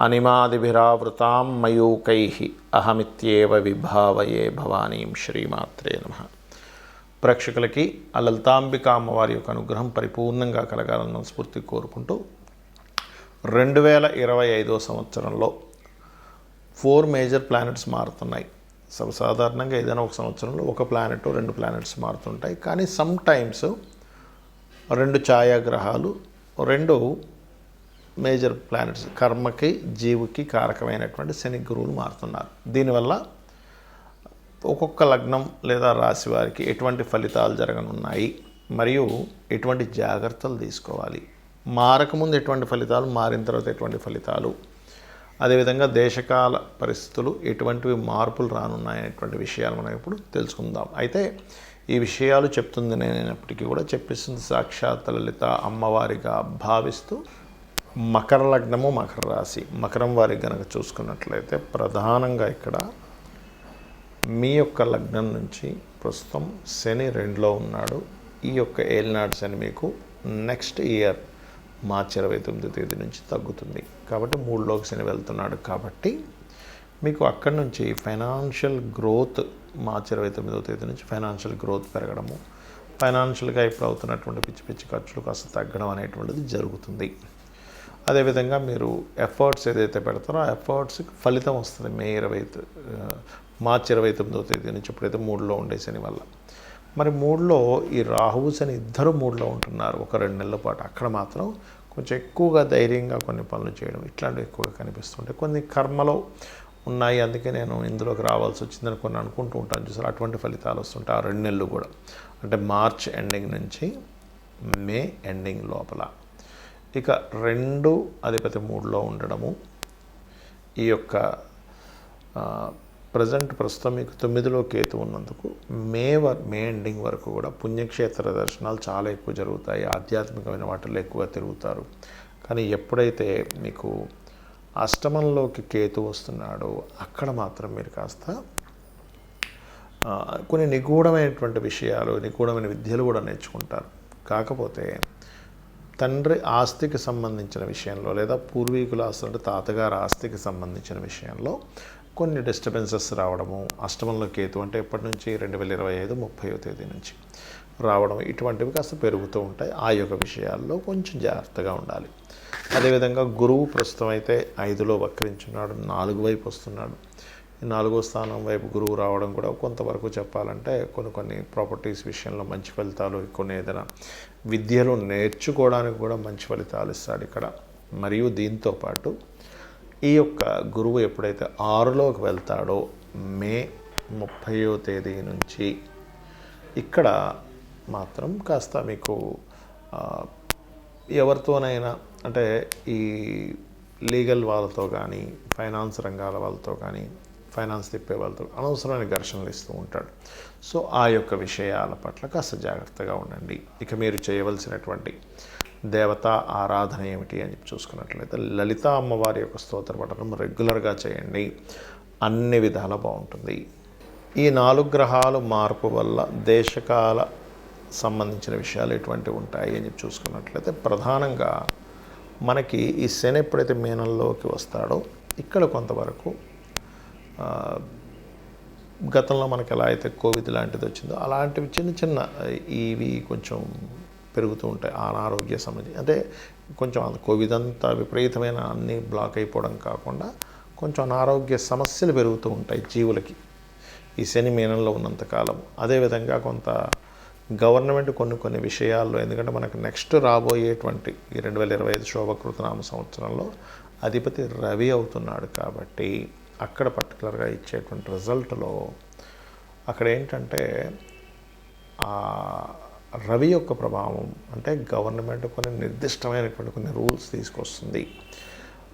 అనిమాదిభిరావృతాం మయూకై అహమిత్యేవ విభావయే భవానీం శ్రీమాత్రే నమ. ప్రేక్షకులకి ఆ లలితాంబిక అమ్మవారి యొక్క అనుగ్రహం పరిపూర్ణంగా కలగాలన్న స్ఫూర్తి కోరుకుంటూ రెండు వేల ఇరవై ఐదో సంవత్సరంలో ఫోర్ మేజర్ ప్లానెట్స్ మారుతున్నాయి. సర్వసాధారణంగా ఏదైనా ఒక సంవత్సరంలో ఒక ప్లానెట్ రెండు ప్లానెట్స్ మారుతుంటాయి. కానీ సమ్ టైమ్స్ రెండు ఛాయాగ్రహాలు రెండు మేజర్ ప్లానెట్స్ కర్మకి జీవుకి కారకమైనటువంటి శని గురువులు మారుతున్నారు. దీనివల్ల ఒక్కొక్క లగ్నం లేదా రాశి వారికి ఎటువంటి ఫలితాలు జరగనున్నాయి మరియు ఎటువంటి జాగ్రత్తలు తీసుకోవాలి. మారకముందు ఎటువంటి ఫలితాలు మారిన తర్వాత ఎటువంటి ఫలితాలు అదేవిధంగా దేశకాల పరిస్థితులు ఎటువంటివి మార్పులు రానున్నాయనేటువంటి విషయాలు మనం ఇప్పుడు తెలుసుకుందాం. అయితే ఈ విషయాలు చెప్తుంది నేనైనప్పటికీ కూడా చెప్పిస్తుంది సాక్షాత్ లలిత అమ్మవారిగా భావిస్తూ మకర లగ్నము మకర రాశి. మకరం వారికి గనక చూసుకున్నట్లయితే ప్రధానంగా ఇక్కడ మీ యొక్క లగ్నం నుంచి ప్రస్తుతం శని రెండులో ఉన్నాడు. ఈ యొక్క ఏలినాడు శని మీకు నెక్స్ట్ ఇయర్ మార్చి ఇరవై తొమ్మిది తేదీ నుంచి తగ్గుతుంది. కాబట్టి మూడులోకి శని వెళ్తున్నాడు కాబట్టి మీకు అక్కడి నుంచి ఫైనాన్షియల్ గ్రోత్ మార్చి ఇరవై తొమ్మిదవ తేదీ నుంచి ఫైనాన్షియల్ గ్రోత్ పెరగడము ఫైనాన్షియల్గా ఇప్పుడు అవుతున్నటువంటి పిచ్చి పిచ్చి ఖర్చులు కాస్త తగ్గడం అనేటువంటిది జరుగుతుంది. అదేవిధంగా మీరు ఎఫర్ట్స్ ఏదైతే పెడతారో ఆ ఎఫర్ట్స్కి ఫలితం వస్తుంది మే ఇరవై మార్చి ఇరవై తొమ్మిదో తేదీ నుంచి ఇప్పుడైతే మూడులో ఉండే శని వల్ల. మరి మూడులో ఈ రాహువు శని ఇద్దరు మూడులో ఉంటున్నారు ఒక రెండు నెలల పాటు. అక్కడ మాత్రం కొంచెం ఎక్కువగా ధైర్యంగా కొన్ని పనులు చేయడం ఇట్లాంటివి ఎక్కువగా కనిపిస్తుంటాయి. కొన్ని కర్మలో ఉన్నాయి అందుకే నేను ఇందులోకి రావాల్సి వచ్చిందని కొన్ని అనుకుంటూ ఉంటాను చూసారు. అటువంటి ఫలితాలు వస్తుంటాయి ఆ రెండు నెలలు కూడా. అంటే మార్చ్ ఎండింగ్ నుంచి మే ఎండింగ్ లోపల. ఇక రెండు అధిపతి మూడులో ఉండడము. ఈ యొక్క ప్రజెంట్ ప్రస్తుతం మీకు తొమ్మిదిలో కేతు ఉన్నందుకు మే వర్ మే ఎండింగ్ వరకు కూడా పుణ్యక్షేత్ర దర్శనాలు చాలా ఎక్కువ జరుగుతాయి. ఆధ్యాత్మికమైన వాటిల్లో ఎక్కువ తిరుగుతారు. కానీ ఎప్పుడైతే మీకు అష్టమంలోకి కేతు వస్తున్నాడో అక్కడ మాత్రం మీరు కాస్త కొన్ని నిగూఢమైనటువంటి విషయాలు నిగూఢమైన విద్యలు కూడా నేర్చుకుంటారు. కాకపోతే తండ్రి ఆస్తికి సంబంధించిన విషయంలో లేదా పూర్వీకుల ఆస్తి అంటే తాతగారి ఆస్తికి సంబంధించిన విషయంలో కొన్ని డిస్టర్బెన్సెస్ రావడము అష్టమంలో కేతు అంటే ఎప్పటి నుంచి? రెండు వేల ఇరవై ఐదు ముప్పై తేదీ నుంచి రావడం ఇటువంటివి కాస్త పెరుగుతూ ఉంటాయి. ఆ యొక్క విషయాల్లో కొంచెం జాగ్రత్తగా ఉండాలి. అదేవిధంగా గురువు ప్రస్తుతం అయితే ఐదులో వక్రించున్నాడు నాలుగు వైపు వస్తున్నాడు. నాలుగో స్థానం వైపు గురువు రావడం కూడా కొంతవరకు చెప్పాలంటే కొన్ని కొన్ని ప్రాపర్టీస్ విషయంలో మంచి ఫలితాలు కొన్ని ఏదైనా విద్యలు నేర్చుకోవడానికి కూడా మంచి ఫలితాలు ఇస్తాడు ఇక్కడ. మరియు దీంతో పాటు ఈ యొక్క గురువు ఎప్పుడైతే ఆరులోకి వెళ్తాడో మే ముప్పయో తేదీ నుంచి ఇక్కడ మాత్రం కాస్త మీకు ఎవరితోనైనా అంటే ఈ లీగల్ వాళ్ళతో కానీ ఫైనాన్స్ రంగాల వాళ్ళతో కానీ ఫైనాన్స్ తిప్పే వాళ్ళతో అనవసరమైన ఘర్షణలు ఇస్తూ ఉంటాడు. సో ఆ యొక్క విషయాల పట్ల కాస్త జాగ్రత్తగా ఉండండి. ఇక మీరు చేయవలసినటువంటి దేవత ఆరాధన ఏమిటి అని చెప్పి చూసుకున్నట్లయితే లలిత అమ్మవారి యొక్క స్తోత్ర పఠనం రెగ్యులర్గా చేయండి. అన్ని విధాల బాగుంటుంది. ఈ నాలుగు గ్రహాలు మార్పు వల్ల దేశకాల సంబంధించిన విషయాలు ఎటువంటి ఉంటాయి అని చెప్పి చూసుకున్నట్లయితే ప్రధానంగా మనకి ఈ శని ఎప్పుడైతే మీనంలోకి వస్తాడో ఇక్కడ కొంతవరకు గతంలో మనకి ఎలా అయితే కోవిడ్ లాంటిది వచ్చిందో అలాంటివి చిన్న చిన్న ఇవి కొంచెం పెరుగుతూ ఉంటాయి అనారోగ్య సమస్య అంటే కొంచెం కోవిడ్ అంతా విపరీతమైన అన్ని బ్లాక్ అయిపోవడం కాకుండా కొంచెం అనారోగ్య సమస్యలు పెరుగుతూ ఉంటాయి జీవులకి. ఈ శని మీనంలో ఉన్నంతకాలం అదేవిధంగా కొంత గవర్నమెంట్ కొన్ని కొన్ని విషయాల్లో ఎందుకంటే మనకు నెక్స్ట్ రాబోయేటువంటి ఈ రెండు వేల ఇరవై ఐదు శోభకృతనామ సంవత్సరంలో అధిపతి రవి అవుతున్నాడు కాబట్టి అక్కడ పర్టికులర్గా ఇచ్చేటువంటి రిజల్ట్లో అక్కడ ఏంటంటే రవి యొక్క ప్రభావం అంటే గవర్నమెంట్ కొన్ని నిర్దిష్టమైనటువంటి కొన్ని రూల్స్ తీసుకొస్తుంది.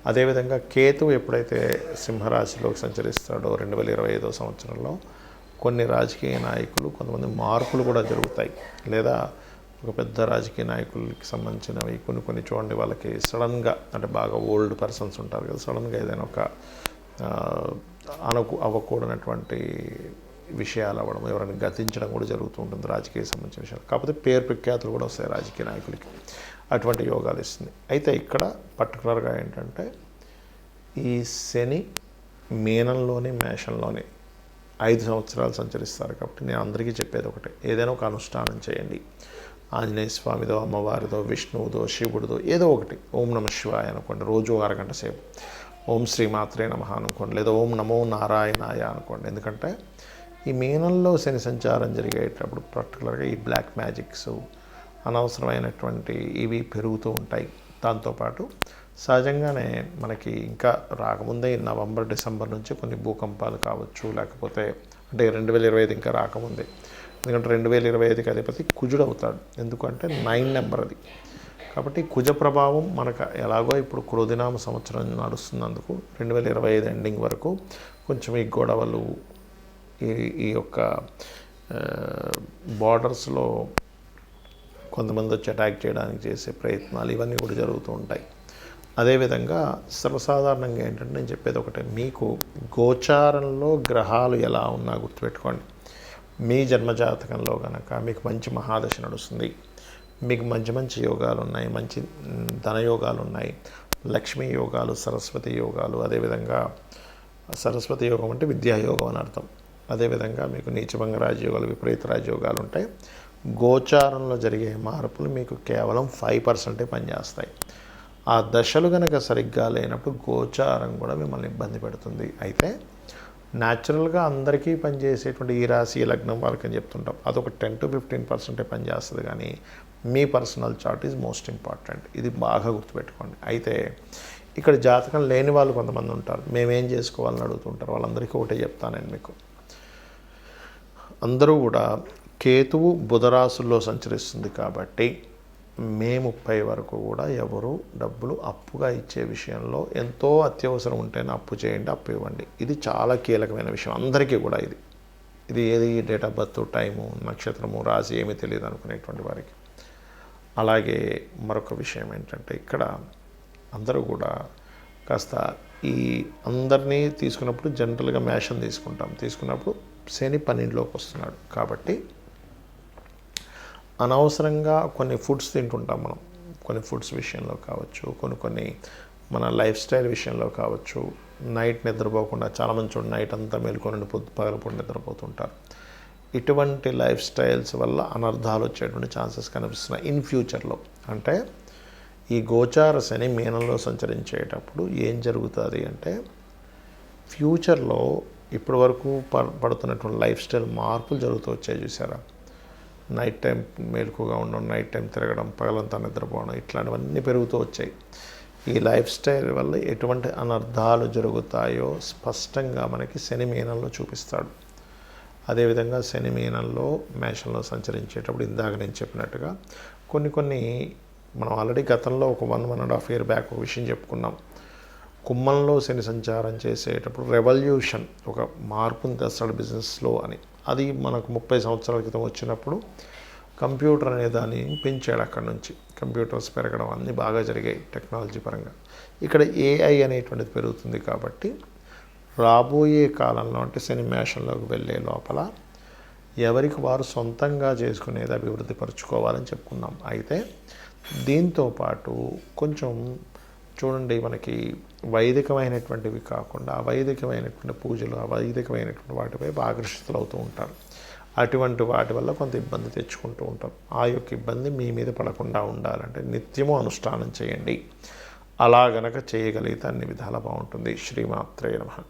అదేవిధంగా కేతువు ఎప్పుడైతే సింహరాశిలోకి సంచరిస్తాడో రెండు వేల ఇరవై ఐదో సంవత్సరంలో కొన్ని రాజకీయ నాయకులు కొంతమంది మార్పులు కూడా జరుగుతాయి. లేదా ఒక పెద్ద రాజకీయ నాయకులకి సంబంధించినవి కొన్ని కొన్ని చూడండి వాళ్ళకి సడన్గా అంటే బాగా ఓల్డ్ పర్సన్స్ ఉంటారు కదా సడన్గా ఏదైనా ఒక అనుకు అవ్వకూడనటువంటి విషయాలు అవ్వడం ఎవరైనా గతించడం కూడా జరుగుతూ ఉంటుంది రాజకీయ సంబంధించిన విషయాలు. కాకపోతే పేరు ప్రఖ్యాతులు కూడా వస్తాయి రాజకీయ నాయకులకి. అటువంటి యోగాలు ఇస్తుంది. అయితే ఇక్కడ పర్టికులర్గా ఏంటంటే ఈ శని మీనంలోని మేషంలోని ఐదు సంవత్సరాలు సంచరిస్తారు కాబట్టి నేను అందరికీ చెప్పేది ఒకటే. ఏదైనా ఒక అనుష్ఠానం చేయండి. ఆంజనేయ స్వామిదో అమ్మవారిదో విష్ణువుదో శివుడిదో ఏదో ఒకటి. ఓం నమ శివాయ అనుకోండి. రోజు అరగంట సేపు. ఓం శ్రీమాత్రే నమ అనుకోండి లేదా ఓం నమో నారాయణాయ అనుకోండి. ఎందుకంటే ఈ మీనంలో శని సంచారం జరిగేటప్పుడు పర్టికులర్గా ఈ బ్లాక్ మ్యాజిక్స్ అనవసరమైనటువంటి ఇవి పెరుగుతూ ఉంటాయి. దాంతోపాటు సహజంగానే మనకి ఇంకా రాకముందే నవంబర్ డిసెంబర్ నుంచి కొన్ని భూకంపాలు కావచ్చు లేకపోతే అంటే రెండు వేల ఇరవై ఐదు ఇంకా రాకముందే. ఎందుకంటే రెండు వేల ఇరవై ఐదుకి అధిపతి కుజుడు అవుతాడు. ఎందుకంటే నైన్ నెంబర్ అది. కాబట్టి కుజ ప్రభావం మనకు ఎలాగో ఇప్పుడు క్రోధినామ సంవత్సరం నడుస్తున్నందుకు రెండు వేల ఇరవై ఐదు ఎండింగ్ వరకు కొంచెం ఈ గొడవలు ఈ ఈ యొక్క బార్డర్స్లో కొంతమంది వచ్చి అటాక్ చేయడానికి చేసే ప్రయత్నాలు ఇవన్నీ కూడా జరుగుతూ ఉంటాయి. అదేవిధంగా సర్వసాధారణంగా ఏంటంటే నేను చెప్పేది ఒకటే మీకు గోచారంలో గ్రహాలు ఎలా ఉన్నా గుర్తుపెట్టుకోండి. మీ జన్మజాతకంలో కనుక మీకు మంచి మహాదశ నడుస్తుంది. మీకు మంచి మంచి యోగాలు ఉన్నాయి మంచి ధనయోగాలు ఉన్నాయి లక్ష్మీ యోగాలు సరస్వతి యోగాలు అదేవిధంగా సరస్వతి యోగం అంటే విద్యాయోగం అని అర్థం. అదేవిధంగా మీకు నీచభంగ రాజయోగాలు విపరీత రాజయోగాలు ఉంటాయి. గోచారంలో జరిగే మార్పులు మీకు కేవలం ఫైవ్ పర్సెంటే పనిచేస్తాయి. ఆ దశలు కనుక సరిగ్గా లేనప్పుడు గోచారం కూడా మిమ్మల్ని ఇబ్బంది పెడుతుంది. అయితే న్యాచురల్గా అందరికీ పనిచేసేటువంటి ఈ రాశి లగ్నం వాళ్ళకి అని చెప్తుంటాం. అదొక టెన్ టు ఫిఫ్టీన్ పర్సెంటే పనిచేస్తుంది కానీ మీ personal chart is most important ఇది బాగా గుర్తుపెట్టుకోండి. అయితే ఇక్కడ జాతకం లేని వాళ్ళు కొంతమంది ఉంటారు. మేమేం చేసుకోవాలని అడుగుతుంటారు? వాళ్ళందరికీ ఒకటే చెప్తానండి మీకు. అందరూ కూడా కేతువు బుధరాశుల్లో సంచరిస్తుంది కాబట్టి మే ముప్పై వరకు కూడా ఎవరు డబ్బులు అప్పుగా ఇచ్చే విషయంలో ఎంతో అత్యవసరం ఉంటేనే అప్పు చేయండి అప్పు ఇవ్వండి. ఇది చాలా కీలకమైన విషయం. అందరికీ కూడా ఇది. ఇది ఏది? డేట్ ఆఫ్ బర్త్ టైము నక్షత్రము రాశి ఏమీ తెలియదు అనుకునేటువంటి వారికి. అలాగే మరొక విషయం ఏంటంటే ఇక్కడ అందరూ కూడా కాస్త ఈ అందరినీ తీసుకున్నప్పుడు జనరల్గా మ్యాషన్ తీసుకుంటాం. తీసుకున్నప్పుడు శని పన్నెండులోకి వస్తున్నాడు. కాబట్టి అనవసరంగా కొన్ని ఫుడ్స్ తింటుంటాం మనం. కొన్ని ఫుడ్స్ విషయంలో కావచ్చు కొన్ని కొన్ని మన లైఫ్ స్టైల్ విషయంలో కావచ్చు. నైట్ నిద్రపోకుండా చాలామంది చూడండి నైట్ అంతా మేల్కొని పొద్దు పగలపూట నిద్రపోతుంటారు. ఇటువంటి లైఫ్ స్టైల్స్ వల్ల అనర్థాలు వచ్చేటువంటి ఛాన్సెస్ కనిపిస్తున్నాయి. ఇన్ ఫ్యూచర్లో అంటే ఈ గోచార శని మీనంలో సంచరించేటప్పుడు ఏం జరుగుతుంది అంటే ఫ్యూచర్లో ఇప్పటి వరకు పడుతున్నటువంటి లైఫ్ స్టైల్ మార్పులు జరుగుతూ వచ్చాయి చూసారా? నైట్ టైం మేలుకుగా ఉండడం నైట్ టైం తిరగడం పగలంతా నిద్రపోవడం ఇట్లాంటివన్నీ పెరుగుతూ వచ్చాయి. ఈ లైఫ్ స్టైల్ వల్ల ఎటువంటి అనర్థాలు జరుగుతాయో స్పష్టంగా మనకి శని మీనంలో చూపిస్తాడు. అదేవిధంగా శని మీనంలో మేషంలో సంచరించేటప్పుడు ఇందాక నేను చెప్పినట్టుగా కొన్ని కొన్ని మనం ఆల్రెడీ గతంలో ఒక one one and half year back ఒక విషయం చెప్పుకున్నాం. కుమ్మంలో శని సంచారం చేసేటప్పుడు రెవల్యూషన్ ఒక మార్పుని తెస్తాడు బిజినెస్లో అని. అది మనకు ముప్పై సంవత్సరాల క్రితం వచ్చినప్పుడు కంప్యూటర్ అనే దాన్ని పెంచాడు అక్కడ నుంచి. కంప్యూటర్స్ పెరగడం అన్నీ బాగా జరిగాయి టెక్నాలజీ పరంగా. ఇక్కడ ఏఐ అనేటువంటిది పెరుగుతుంది కాబట్టి రాబోయే కాలంలో అంటే సినిమేషన్లోకి వెళ్ళే లోపల ఎవరికి వారు సొంతంగా చేసుకునేది అభివృద్ధి పరుచుకోవాలని చెప్పుకున్నాం. అయితే దీంతో పాటు కొంచెం చూడండి మనకి వైదికమైనటువంటివి కాకుండా అవైదికమైనటువంటి పూజలు అవైదికమైనటువంటి వాటిపై ఆకర్షితులు అవుతూ ఉంటారు. అటువంటి వాటి వల్ల కొంత ఇబ్బంది తెచ్చుకుంటూ ఉంటారు ఆ యొక్క ఇబ్బంది మీ మీద పడకుండా ఉండాలంటే నిత్యము అనుష్ఠానం చేయండి. అలా గనక చేయగలిగితే అన్ని విధాలా బాగుంటుంది. శ్రీమాత్రే నమ.